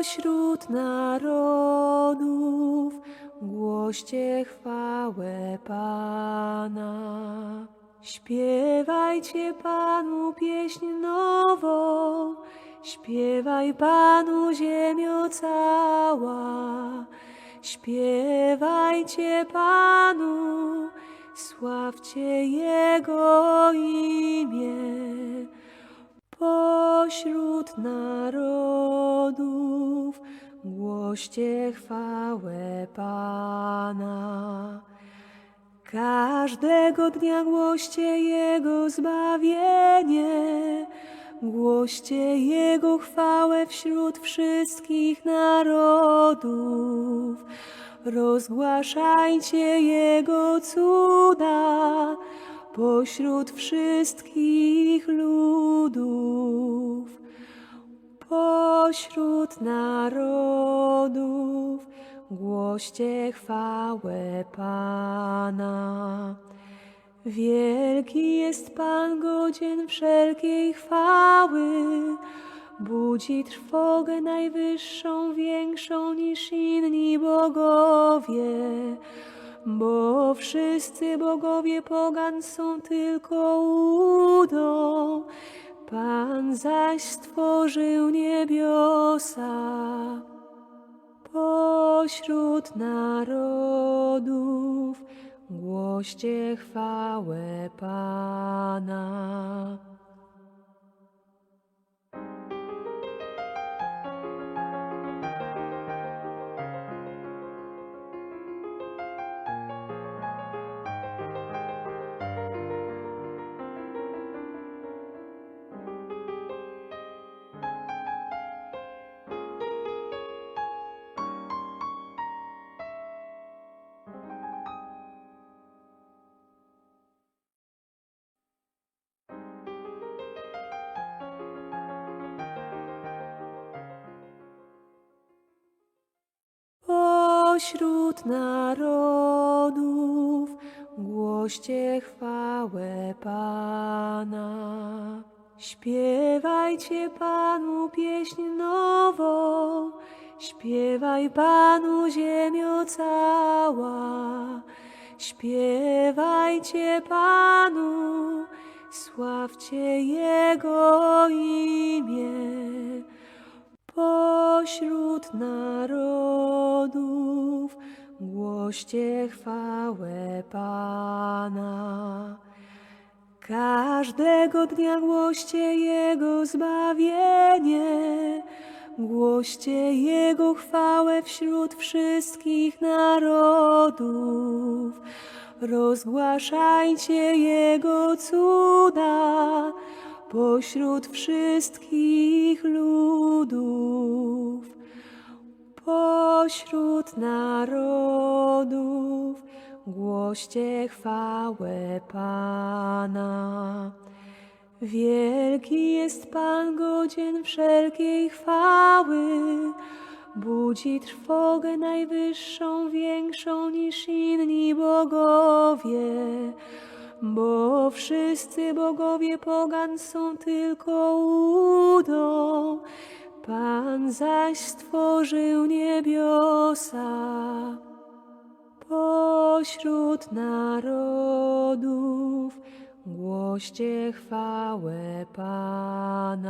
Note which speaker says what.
Speaker 1: Pośród narodów głoście chwałę Pana. Śpiewajcie Panu pieśń nową, śpiewaj Panu ziemio cała. Śpiewajcie Panu, sławcie Jego imię. Pośród narodów głoście chwałę Pana. Każdego dnia głoście Jego zbawienie, głoście Jego chwałę wśród wszystkich narodów. Rozgłaszajcie Jego cuda pośród wszystkich ludów. Pośród narodów głoście chwałę Pana. Wielki jest Pan godzien wszelkiej chwały, budzi trwogę najwyższą, większą niż inni bogowie. Bo wszyscy bogowie pogan są tylko udą, Zaś stworzył niebiosa. Pośród narodów głoście chwałę Pana. Pośród narodów głoście chwałę Pana. Śpiewajcie Panu pieśń nową, śpiewaj Panu ziemio cała. Śpiewajcie Panu, sławcie Jego imię. Pośród narodów głoście chwałę Pana. Każdego dnia głoście Jego zbawienie, głoście Jego chwałę wśród wszystkich narodów. Rozgłaszajcie Jego cuda pośród wszystkich ludów. Pośród narodów głoście chwałę Pana. Wielki jest Pan godzien wszelkiej chwały, budzi trwogę najwyższą, większą niż inni bogowie. Bo wszyscy bogowie pogan są tylko udą, Pan zaś stworzył niebiosa. Pośród narodów głoście chwałę Pana.